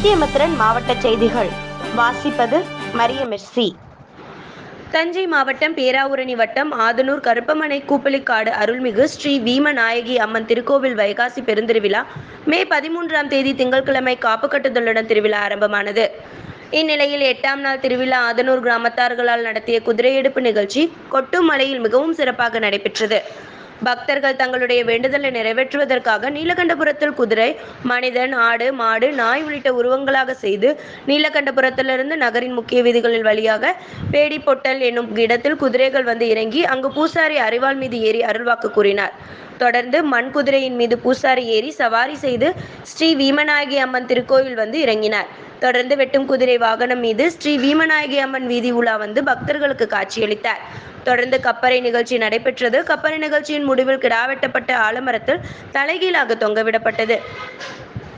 சத்தியமித்திரன் மாவட்ட செய்திகள். வாசிப்பது மரியமெர்சி. தஞ்சை மாவட்டம் பேராவூரணி வட்டம் ஆதனூர் கருப்பமனை கூப்பலிக்காடு அருள்மிகு ஸ்ரீ வீமநாயகி அம்மன் திருக்கோவில் வைகாசி பெருந்திருவிழா மே பதிமூன்றாம் தேதி திங்கட்கிழமை காப்பு கட்டுதலுடன் திருவிழா ஆரம்பமானது. இந்நிலையில் எட்டாம் நாள் திருவிழா ஆதனூர் கிராமத்தார்களால் நடத்திய குதிரையெடுப்பு நிகழ்ச்சி கொட்டுமலையில் மிகவும் சிறப்பாக நடைபெற்றது. பக்தர்கள் தங்களுடைய வேண்டுதலை நிறைவேற்றுவதற்காக நீலகண்டபுரத்தில் குதிரை மனிதன் ஆடு மாடு நாய் உள்ளிட்ட உருவங்களாக செய்து நீலகண்டபுரத்திலிருந்து நகரின் முக்கிய வீதிகளில் வழியாக பேடி பொட்டல் என்னும் இடத்தில் குதிரைகள் வந்து இறங்கி அங்கு பூசாரி அரிவாள் மீது ஏறி அருள்வாக்கு கூறினார். தொடர்ந்து மண் குதிரையின் மீது பூசாரி ஏறி சவாரி செய்து ஸ்ரீ வீமநாயகி அம்மன் திருக்கோயில் வந்து இறங்கினார். தொடர்ந்து வெட்டும் குதிரை வாகனம் மீது ஸ்ரீ வீமநாயகி அம்மன் வீதி உலா வந்து பக்தர்களுக்கு காட்சியளித்தார். தொடர்ந்து கப்பறை நிகழ்ச்சி நடைபெற்றது. கப்பறை நிகழ்ச்சியின் முடிவில் கிடா வெட்டப்பட்ட ஆலமரத்தில் தலைகீழாக தொங்கவிடப்பட்டது.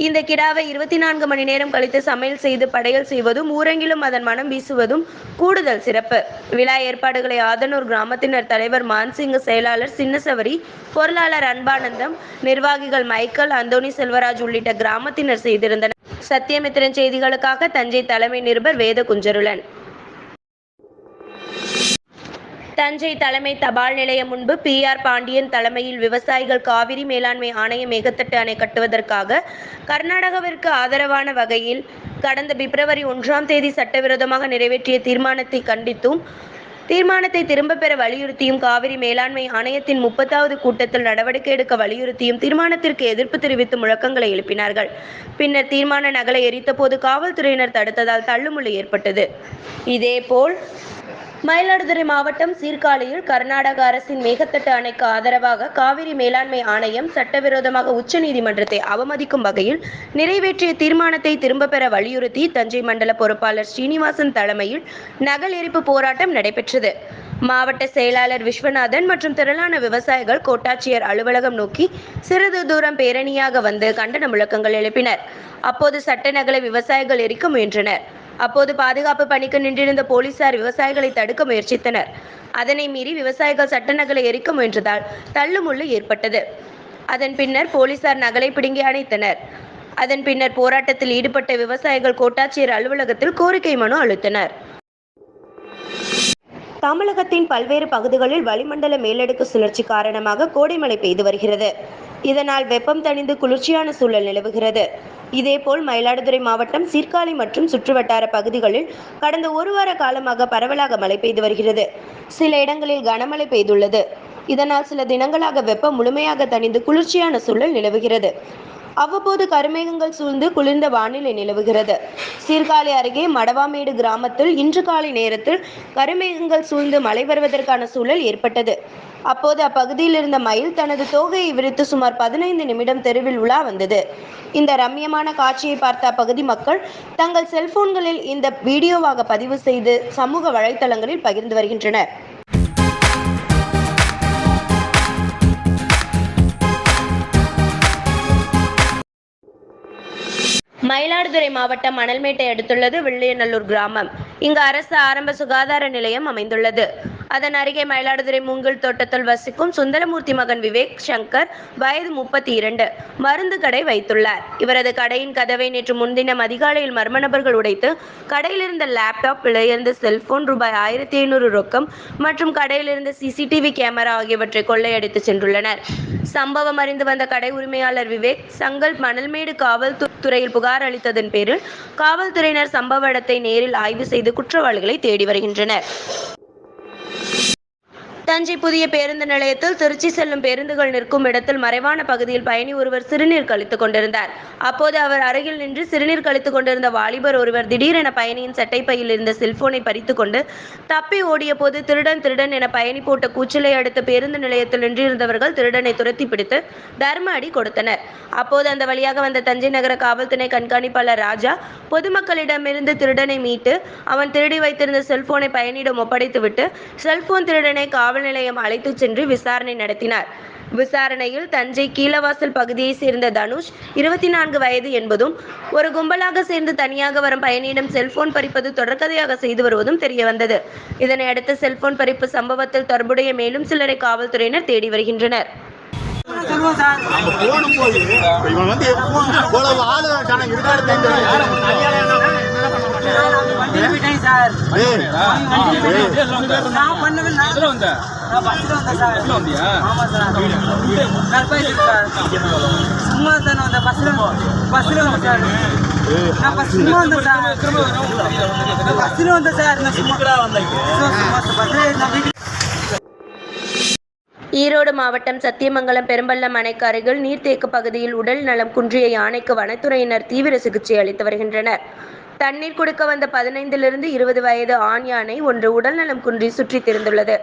இந்த கிடாவை இருபத்தி நான்கு மணி நேரம் கழித்து சமையல் செய்து படையல் செய்வதும் ஊரங்கிலும் அதன் மனம் வீசுவதும் கூடுதல் சிறப்பு. விழா ஏற்பாடுகளை ஆதனூர் கிராமத்தினர் தலைவர் மான்சிங் செயலாளர் சின்னசவரி பொருளாளர் அன்பானந்தம் நிர்வாகிகள் மைக்கேல் அந்தோணி செல்வராஜ் உள்ளிட்ட கிராமத்தினர் செய்திருந்தனர். சத்தியமித்திரன் செய்திகளுக்காக தஞ்சை தலைமை நிருபர் வேத குஞ்சருளன் தஞ்சை தலைமை தபால் நிலையம் முன்பு பி ஆர் பாண்டியன் தலைமையில் விவசாயிகள் காவிரி மேலாண்மை ஆணைய மேகத்தட்டு அணை கட்டுவதற்காக கர்நாடகாவிற்கு ஆதரவான வகையில் கடந்த பிப்ரவரி ஒன்றாம் தேதி சட்டவிரோதமாக நிறைவேற்றிய தீர்மானத்தை கண்டித்தும் தீர்மானத்தை திரும்பப் பெற வலியுறுத்தியும் காவிரி மேலாண்மை ஆணையத்தின் முப்பத்தாவது கூட்டத்தில் நடவடிக்கை எடுக்க வலியுறுத்தியும் தீர்மானத்திற்கு எதிர்ப்பு தெரிவித்து முழக்கங்களை எழுப்பினார்கள். பின்னர் தீர்மான நகலை எரித்தபோது காவல்துறையினர் தடுத்ததால் தள்ளுமுள்ளு ஏற்பட்டது. இதேபோல் மயிலாடுதுறை மாவட்டம் சீர்காழியில் கர்நாடக அரசின் மேகத்தட்டு அணைக்கு ஆதரவாக காவிரி மேலாண்மை ஆணையம் சட்டவிரோதமாக உச்சநீதிமன்றத்தை அவமதிக்கும் வகையில் நிறைவேற்றிய தீர்மானத்தை திரும்பப் பெற வலியுறுத்தி தஞ்சை மண்டல பொறுப்பாளர் ஸ்ரீனிவாசன் தலைமையில் நகல் எரிப்பு போராட்டம் நடைபெற்றது. மாவட்ட செயலாளர் விஸ்வநாதன் மற்றும் திரளான விவசாயிகள் கோட்டாட்சியர் அலுவலகம் நோக்கி சிறிது தூரம் பேரணியாக வந்து கண்டன முழக்கங்கள் எழுப்பினர். அப்போது சட்ட நகலை விவசாயிகள் எரிக்க முயன்றனர். அப்போது பாதுகாப்பு பணிக்கு நின்றிருந்த போலீசார் விவசாயிகளை தடுக்க முயற்சித்தனர். அதனை மீறி விவசாயிகள் சட்ட நகலை எரிக்க முயன்றதால் தள்ளுமுள்ளு ஏற்பட்டது. அதன் பின்னர் போலீசார் நகலை பிடுங்கி அணைத்தனர். அதன் பின்னர் போராட்டத்தில் ஈடுபட்ட விவசாயிகள் கோட்டாட்சியர் அலுவலகத்தில் கோரிக்கை மனு அளித்தனர். தமிழகத்தின் பல்வேறு பகுதிகளில் வளிமண்டல மேலடுக்கு சுழற்சி காரணமாக கோடைமழை பெய்து வருகிறது. இதனால் வெப்பம் தணிந்து குளிர்ச்சியான சூழல் நிலவுகிறது. இதேபோல் மயிலாடுதுறை மாவட்டம் சீர்காழி மற்றும் சுற்றுவட்டார பகுதிகளில் கடந்த ஒரு வார காலமாக பரவலாக மழை பெய்து வருகிறது. சில இடங்களில் கனமழை பெய்துள்ளது. இதனால் சில தினங்களாக வெப்பம் முழுமையாக தணிந்து குளிர்ச்சியான சூழல் நிலவுகிறது. அவ்வப்போது கருமேகங்கள் சூழ்ந்து குளிர்ந்த வானிலை நிலவுகிறது. சீர்காழி அருகே மடவாமேடு கிராமத்தில் இன்று காலை நேரத்தில் கருமேகங்கள் சூழ்ந்து மழை வருவதற்கான சூழல் ஏற்பட்டது. அப்போது அப்பகுதியில் இருந்த மயில் தனது தோகையை விரித்து சுமார் பதினைந்து நிமிடம் தெருவில் உலா வந்தது. இந்த ரம்யமான காட்சியை பார்த்த அப்பகுதி மக்கள் தங்கள் செல்போன்களில் இந்த வீடியோவாக பதிவு செய்து சமூக வலைதளங்களில் பகிர்ந்து வருகின்றனர். மயிலாடுதுறை மாவட்டம் மணல்மேட்டை அடுத்துள்ளது வில்லியநல்லூர் கிராமம். இங்கு அரசு ஆரம்ப சுகாதார நிலையம் அமைந்துள்ளது. அதன் அருகே மயிலாடுதுறை மூங்கில் தோட்டத்தில் வசிக்கும் சுந்தரமூர்த்தி மகன் விவேக் சங்கர் வயது முப்பத்தி இரண்டு மருந்து கடை வைத்துள்ளார். இவரது கடையின் கதவை நேற்று முன்தினம் அதிகாலையில் மர்ம நபர்கள் உடைத்து கடையில் இருந்த லேப்டாப் விலையிருந்த செல்போன் ரூபாய் ஆயிரத்தி ஐநூறு ரொக்கம் மற்றும் கடையிலிருந்த சிசிடிவி கேமரா ஆகியவற்றை கொள்ளையடித்து சென்றுள்ளனர். சம்பவம் அறிந்து வந்த கடை உரிமையாளர் விவேக் சங்கல் மணல்மேடு காவல்துறையில் புகார் அளித்ததன் பேரில் காவல்துறையினர் சம்பவ இடத்தை நேரில் ஆய்வு செய்து குற்றவாளிகளை தேடி வருகின்றனர். தஞ்சை புதிய பேருந்து நிலையத்தில் திருச்சி செல்லும் பேருந்துகள் நிற்கும் இடத்தில் மறைவான பகுதியில் பயணி ஒருவர் சிறுநீர் கழித்துக் கொண்டிருந்தார். அப்போது அவர் அருகில் நின்று சிறுநீர் கழித்துக் கொண்டிருந்த வாலிபர் ஒருவர் திடீரென பயணியின் சட்டைப்பையில் இருந்த செல்போனை பறித்துக்கொண்டு தப்பி ஓடிய போது திருடன் திருடன் என பயணி போட்ட கூச்சலை அடுத்து பேருந்து நிலையத்தில் நின்றிருந்தவர்கள் திருடனை துரத்தி பிடித்து தர்ம அடி கொடுத்தனர். அப்போது அந்த வழியாக வந்த தஞ்சை நகர காவல்துறை கண்காணிப்பாளர் ராஜா பொதுமக்களிடமிருந்து திருடனை மீட்டு அவன் திருடி வைத்திருந்த செல்போனை பயணியிடம் ஒப்படைத்துவிட்டு செல்போன் திருடனை காவல் நிலையம் அழைத்துச் சென்று விசாரணை நடத்தினார். விசாரணையில் தஞ்சை கீழவாசல் பகுதியை சேர்ந்த தனுஷ் இருபத்தி நான்கு வயது என்பதும் ஒரு கும்பலாக சேர்ந்து தனியாக வரும் பயணியிடம் செல்போன் பறிப்பது தொடர்கதையாக செய்து வருவதும் தெரியவந்தது. இதனையடுத்து செல்போன் பறிப்பு சம்பவத்தில் தொடர்புடைய மேலும் சிலரை காவல்துறையினர் தேடி வருகின்றனர். சொல்லுவோம் சார் நம்ம போடும்போது இப்ப இவன் வந்து சார். டேய், அவங்க வண்டியில டேய், போயிட்டாங்க. நான் பண்ணவே நான் எதுல வந்த? நான் பஸ்ல வந்தேன் சார். எதுல வந்தியா? ஆமா சார். கற்பாயிட்டு சார். சும்மா சார் நான் வந்தேன். பஸ்ல பஸ்ல வந்தேன் சார். நான் பஸ் சும்மா வந்தேன் சார். திரும்ப வரும் உங்களுக்கு தெரியல வந்து நான் பஸ்ல வந்தேன் சார். நான் சும்மா சும்மா சும்மா சார். பஸ்ல நான் வீட்டுக்கு ஈரோடு மாவட்டம் சத்தியமங்கலம் பெரும்பள்ளம் அணைக்கு அருகில் நீர்த்தேக்க பகுதியில் உடல் நலம் குன்றிய யானைக்கு வனத்துறையினர் தீவிர சிகிச்சை அளித்து வருகின்றனர். தண்ணீர் கொடுக்க வந்த பதினைந்திலிருந்து இருபது வயது ஆண் யானை ஒன்று உடல்நலம் குன்றி சுற்றித் திரிந்துள்ளது.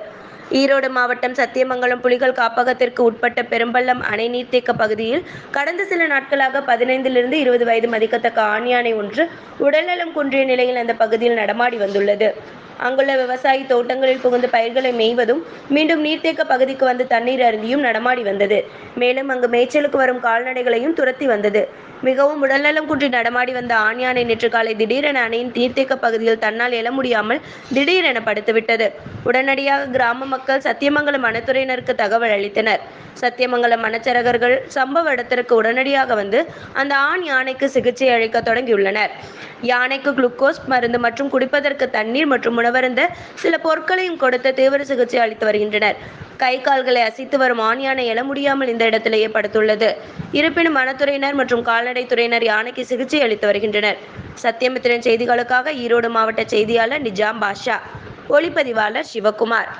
ஈரோடு மாவட்டம் சத்தியமங்கலம் புலிகள் காப்பகத்திற்கு உட்பட்ட பெரும்பள்ளம் அணை நீர்த்தேக்க பகுதியில் கடந்த சில நாட்களாக பதினைந்திலிருந்து இருபது வயது மதிக்கத்தக்க ஆண் யானை ஒன்று உடல்நலம் குன்றிய நிலையில் அந்த பகுதியில் நடமாடி வந்துள்ளது. அங்குள்ள விவசாயி தோட்டங்களில் புகுந்து பயிர்களை மேய்வதும் மீண்டும் நீர்த்தேக்க பகுதிக்கு வந்து தண்ணீர் அருந்தியும் நடமாடி வந்தது. மேலும் அங்கு மேய்ச்சலுக்கு வரும் கால்நடைகளையும் துரத்தி வந்தது. மிகவும் உடல்நலம் குன்றி நடமாடி வந்த ஆண் யானை நேற்று காலை திடீரென அணையின் நீர்த்தேக்க பகுதியில் தன்னால் எழ முடியாமல் திடீரென படுத்துவிட்டது. உடனடியாக கிராம மக்கள் சத்தியமங்கலம் வனத்துறையினருக்கு தகவல் அளித்தனர். சத்தியமங்கலம் வனச்சரகர்கள் சம்பவ இடத்திற்கு உடனடியாக வந்து அந்த ஆண் யானைக்கு சிகிச்சை அளிக்க தொடங்கியுள்ளனர். யானைக்கு குளுக்கோஸ் மருந்து மற்றும் குடிப்பதற்கு தண்ணீர் மற்றும் உணவருந்த சில பொருட்களையும் கொடுத்து தீவிர சிகிச்சை அளித்து வருகின்றனர். கை கால்களை அசைத்து வரும் ஆண் யானை எழ முடியாமல் இந்த இடத்திலேயே படுத்துள்ளது இருப்பினும் வனத்துறையினர் மற்றும் கால்நடைத்துறையினர் யானைக்கு சிகிச்சை அளித்து வருகின்றனர். சத்தியமித்திரன் செய்திகளுக்காக ஈரோடு மாவட்ட செய்தியாளர் நிஜாம் பாஷா. ஒளிப்பதிவாளர் சிவகுமார்.